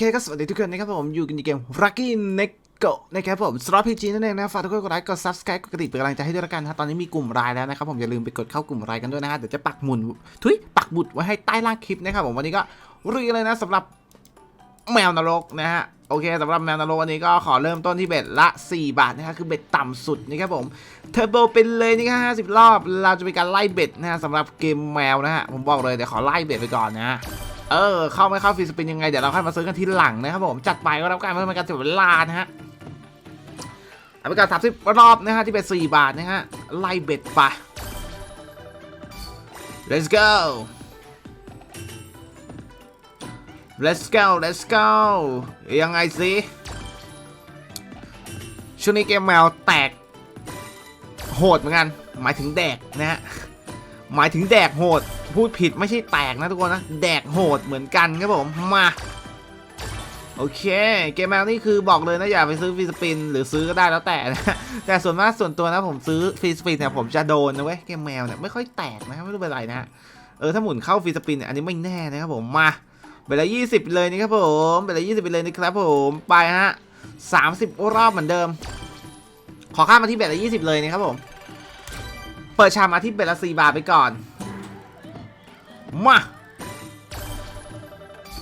เคก็สวัสดีทุกคนนะครับผมอยู่กันในเกม Lucky n e c o นะครับผมสรับพีจีนั่นเองนะฝากทุกคนกดไลค์กด subscribe กดกระดิ่งเป็นกำลังใจให้ด้วยละกันนะตอนนี้มีกลุ่มรายแล้วนะครับผมอย่าลืมไปกดเข้ากลุ่มรายกันด้วยนะฮะเดี๋ยวจะปักหมุนทุยปักบุดไว้ให้ใต้ล่างคลิปนะครับผมวันนี้ก็รีเลยนะสำหรับแมวนรกนะฮะโอเคสำหรับแมวนรกวันนี้ก็ขอเริ่มต้นที่เบ็ดละ 4 บาทนะครับคือเบ็ดต่ำสุดนะครับผมเทอร์โบเป็นเลยนี่ก็50 รอบ เราจะมีการไล่เบ็ดนะฮะสำหรับเกมแมวนะฮะผมบอกเลยเดี๋ยวขอไล่เบ็ดไปก่อนนะฮะ เออ เข้าไม่เข้าฟรีสปินยังไง เดี๋ยวเราค่อยมาซื้อกันทีหลังนะครับผม จัดไปก็รับการเพื่อเป็นการเสียเวลานะฮะเอาไปก่อนสามสิบรอบนะฮะ ที่เป็นสี่บาทนะฮะ ไล่เบ็ดไป let's go let's go let's go ยังไงสิช่วงนี้เกมแมวแตก โหดเหมือนกัน หมายถึงแดกนะฮะ หมายถึงแดกโหด พูดผิดไม่ใช่แตกนะทุกคนนะ แดกโหดเหมือนกันครับผมมา โอเค เกมแมวนี่คือบอกเลยนะอย่าไปซื้อฟรีสปิน หรือซื้อก็ได้แล้วแต่นะ แต่ส่วนมากส่วนตัวนะผมซื้อฟรีสปินเนี่ยผมจะโดนนะเว้ยเกมแมวเนี่ยไม่ค่อยแตกนะครับไม่รู้เป็นไรนะเออถ้าหมุนเข้าฟรีสปินเนี่ยอันนี้ไม่แน่นะครับผมมาเวลา20เลยนี่ครับผมเวลา20ไปเลยนะครับผมไปฮะ30รอบเหมือนเดิม ขอข้ามมาที่เบลละ20เลยนะครับผมเปิดชามมาที่เบลละ4บาทไปก่อน มา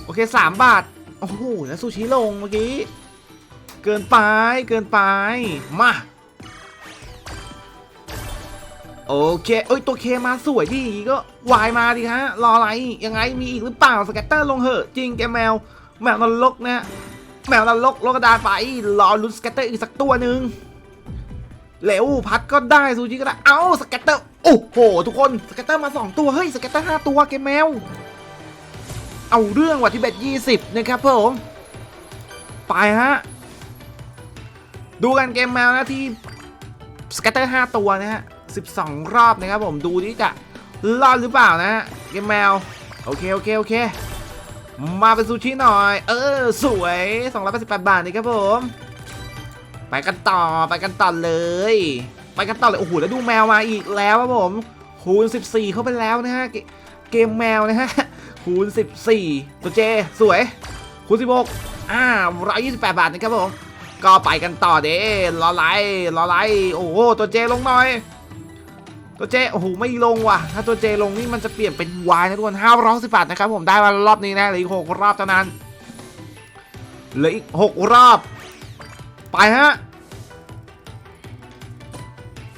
โอเค3บาท โอ้โหแล้วซูชิลงเมื่อกี้ เกินไปเกินไป มาโอเคเอ้ยตัวเคมาสวยดีก็วายมาดิฮะ รออะไร ยังไงมีอีกหรือเปล่าสแกตเตอร์ลงเหอะ จริงแกแมว แมวนรกนะแมวนรกโลกระดาษไป รอลุ้นสแกตเตอร์อีกสักตัวหนึ่งเร็วพัดก็ได้ซูชิก็ได้ เอ้าสแกตเตอร์ โอ้โห ทุกคนสแกตเตอร์มา 2 ตัว เฮ้ยสแกตเตอร์ 5 ตัวแกมแมว เอาเรื่องว่ะที่เบ็ด20 นะครับผมไปฮะ ดูกันเกมแมวนะที่สแกตเตอร์ 5 ตัวนะฮะ 12 รอบนะครับผมดูที่จะรอดหรือเปล่านะฮะเกมแมว โอเค โอเค โอเค มาเป็นซูชิหน่อย เออ สวย 288 บาทนี่ครับผม ไปกันต่อไปกันต่อเลย ไปกันต่อเลยโอ้โหแล้วดูแมวมาอีกแล้วครับผมคูณ 14 เข้าไปแล้วนะฮะเกเกมแมวนะฮะคูณ 14 ตัวเจสวยคูณ 16อ่า128บาทนะครับผมก็ไปกันต่อเด้รอไล่รอไล่โอ้โหตัวเจลงหน่อย ตัวเจโอ้โหไม่ลงว่ะ ถ้าตัวเจลงนี่มันจะเปลี่ยนเป็นวายนะทุกคนห้าร้อยสิบบาทนะครับผมได้มารอบนี้นะเหลืออีกหกรอบเท่านั้นเหลืออีกหกรอบ ไปฮะ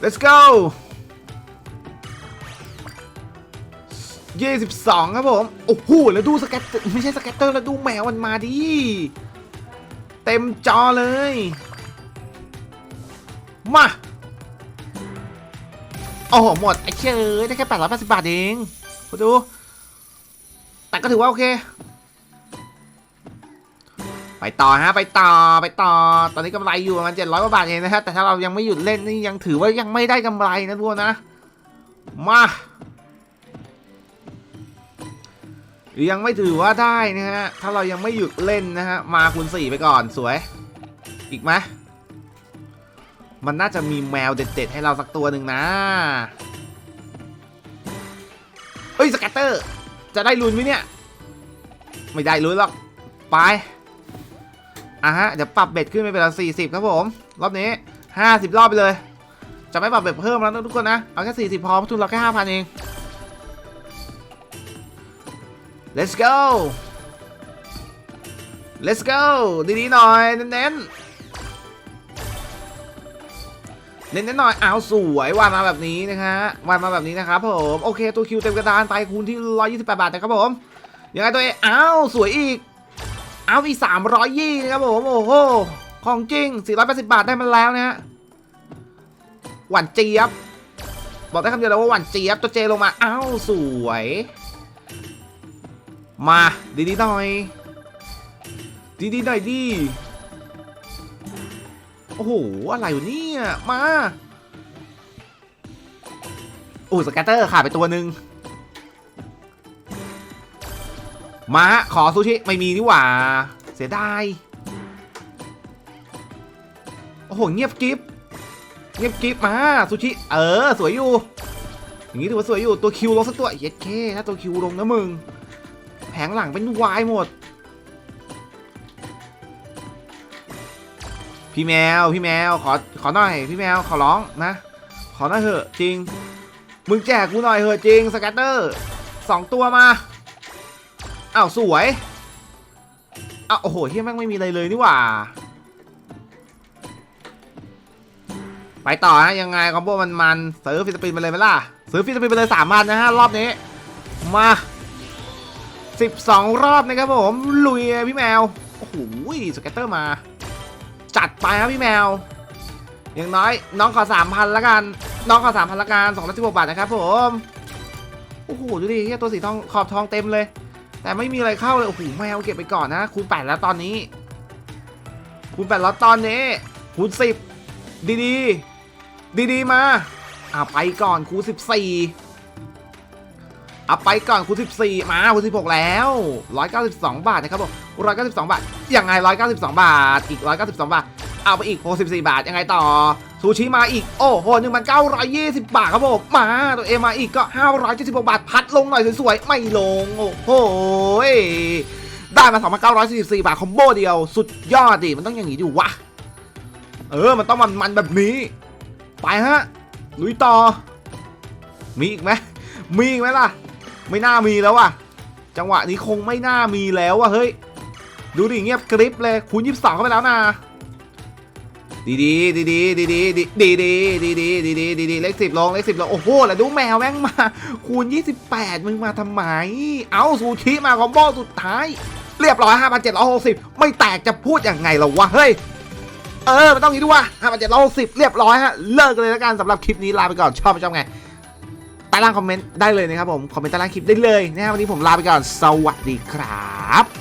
let's go 22 ครับผม โอ้โห แล้วดูสแกตเตอร์ ไม่ใช่สแกตเตอร์ แล้วดูแมวมันมาดิ เต็มจอเลย มา โอ้โห หมด ไอ้เชยเอ้ยได้แค่ 880 บาทเองมาดู แต่ก็ถือว่าโอเค ไปต่อฮะไปต่อไปต่อ ตอนนี้กำไรอยู่ประมาณ700กว่าบาทเองนะฮะแต่ถ้าเรายังไม่หยุดเล่นนี่ยังถือว่ายังไม่ได้กำไรนะทุกคนนะมายังไม่ถือว่าได้นะฮะถ้าเรายังไม่หยุดเล่นนะฮะมาคูณ4ไปก่อนสวย อีกไหมมันน่าจะมีแมวเด็ดๆ ให้เราสักตัวหนึ่งนะเฮ้ยสแกตเตอร์ จะได้ลุ้นไหมเนี่ย ไม่ได้ลุ้นหรอกไป อะฮะเดี๋ยวปรับเบ็ดขึ้นไปเป็นละ40ครับผม รอบนี้50รอบไปเลย จะไม่ปรับเบ็ดเพิ่มแล้วนะทุกคนนะ เอาแค่40พอเพราะทุนเราแค่5,000เอง let's go let's go ดีๆหน่อยเน้นๆเน้นๆหน่อยเอาสวยวานมาแบบนี้นะฮะวานมาแบบนี้นะครับผมโอเคตัวคิวเต็มกระดานไปคูณที่ 128 บาทนะครับผมยังไงตัวเองอ้าสวยอีก เอาอีก300ยี่นะครับผมโอ้โหของจริง 480 บาทได้มาแล้วนะฮะหวานเจี๊ยบ บอกได้คำเดียวเลยว่าหวานเจี๊ยบตัวเจลงมาอ้าวสวย มาดีๆหน่อยดีๆหน่อยดีโอ้โห อะไรวะเนี่ย มาโอ้สแกตเตอร์ขาดไปตัวหนึ่ง มาฮะ ขอซูชิไม่มีนี่หว่า เสียดาย โอ้โห เงียบกิฟเงียบกิฟมาซูชิ เออ สวยอยู่ อย่างนี้ถือว่าสวยอยู่ ตัวคิวลงสักตัวเย็ดเคถ้าตัวคิวลงนะมึง แผงหลังเป็นวายหมด พี่แมว พี่แมว ขอ ขอหน่อย พี่แมว ขอร้องนะ ขอหน่อยเถอะ จริง มึงแจกกูหน่อยเถอะจริงสแกตเตอร์สองตัวมา อ้าวสวยอ้าวโอ้โหเฮียแม่งไม่มีอะไรเลยนี่หว่า ไปต่อฮะยังไงคอมโบมันมันๆซื้อฟิสปินไปเลยไหมล่ะซื้อฟิสปินไปเลยสามพันนะฮะรอบนี้ มาสิบสองรอบนะครับผมลุยพี่แมวโอ้โหสเก็ตเตอร์มา จัดไปครับพี่แมวอย่างน้อยน้องขอสามพันละกัน น้องขอสามพันละกันสองร้อยสิบหกบาทนะครับผม โอ้โห ดูดิเฮียตัวสีทองขอบทองเต็มเลย แต่ไม่มีอะไรเข้าเลยโอ้โหแมวเก็บไปก่อนนะคูณแปดแล้วตอนนี้คูณแปดแล้วตอนนี้คูณสิบดีดีดีดีมาอ่าไปก่อนคูณสิบสี่เอาไปก่อนคูณสิบสี่มาคูณสิบหกแล้วร้อยเก้าสิบสองบาทนะครับผมร้อยเก้าสิบสองบาทยังไงร้อยเก้าสิบสองบาทอีกร้อยเก้าสิบสองบาท เอาไปอีกหกสิบสี่บาทยังไงต่อ ซูชิมาอีก โอ้โหหนึ่งพันเก้าร้อยยี่สิบบาทครับผมมาตัวเอมาอีกก็ห้าร้อยเจ็ดสิบหกบาทพัดลงหน่อยสวยๆ ไม่ลง โอ้โหได้มาสองพันเก้าร้อยสี่สิบสี่บาท คอมโบเดียว สุดยอดดิ มันต้องอย่างนี้ดิวะ เออ มันต้องมันมันแบบนี้ ไปฮะ ลุยต่อ มีอีกไหม มีอีกไหมล่ะ ไม่น่ามีแล้วว่ะจังหวะนี้คงไม่น่ามีแล้วว่ะเฮ้ย ดูดิเงียบกริบเลย คูณยี่สิบสองเข้าไปแล้วนะ ดีดีดีดีดีดีดีดีดีดีดีดีดีดีเลขสิบลงเลขสิบลงโอ้โหแล้วดูแมวแม่งมา คูณยี่สิบแปดมึงมาทำไม เอาซูชิมาคอมโบสุดท้าย เรียบร้อยห้าพันเจ็ดร้อยหกสิบไม่แตกจะพูดยังไงล่ะวะเฮ้ยเออมันต้องงนี้ด้วยห้าพันเจ็ดร้อยหกสิบเรียบร้อยฮะ เลิกเลยแล้วกันสำหรับคลิปนี้ลาไปก่อนชอบไม่ชอบไงใต้ล่างคอมเมนต์ได้เลยนะครับผม คอมเมนต์ใต้ล่างคลิปได้เลยนะครับวันนี้ผมลาไปก่อน สวัสดีครับ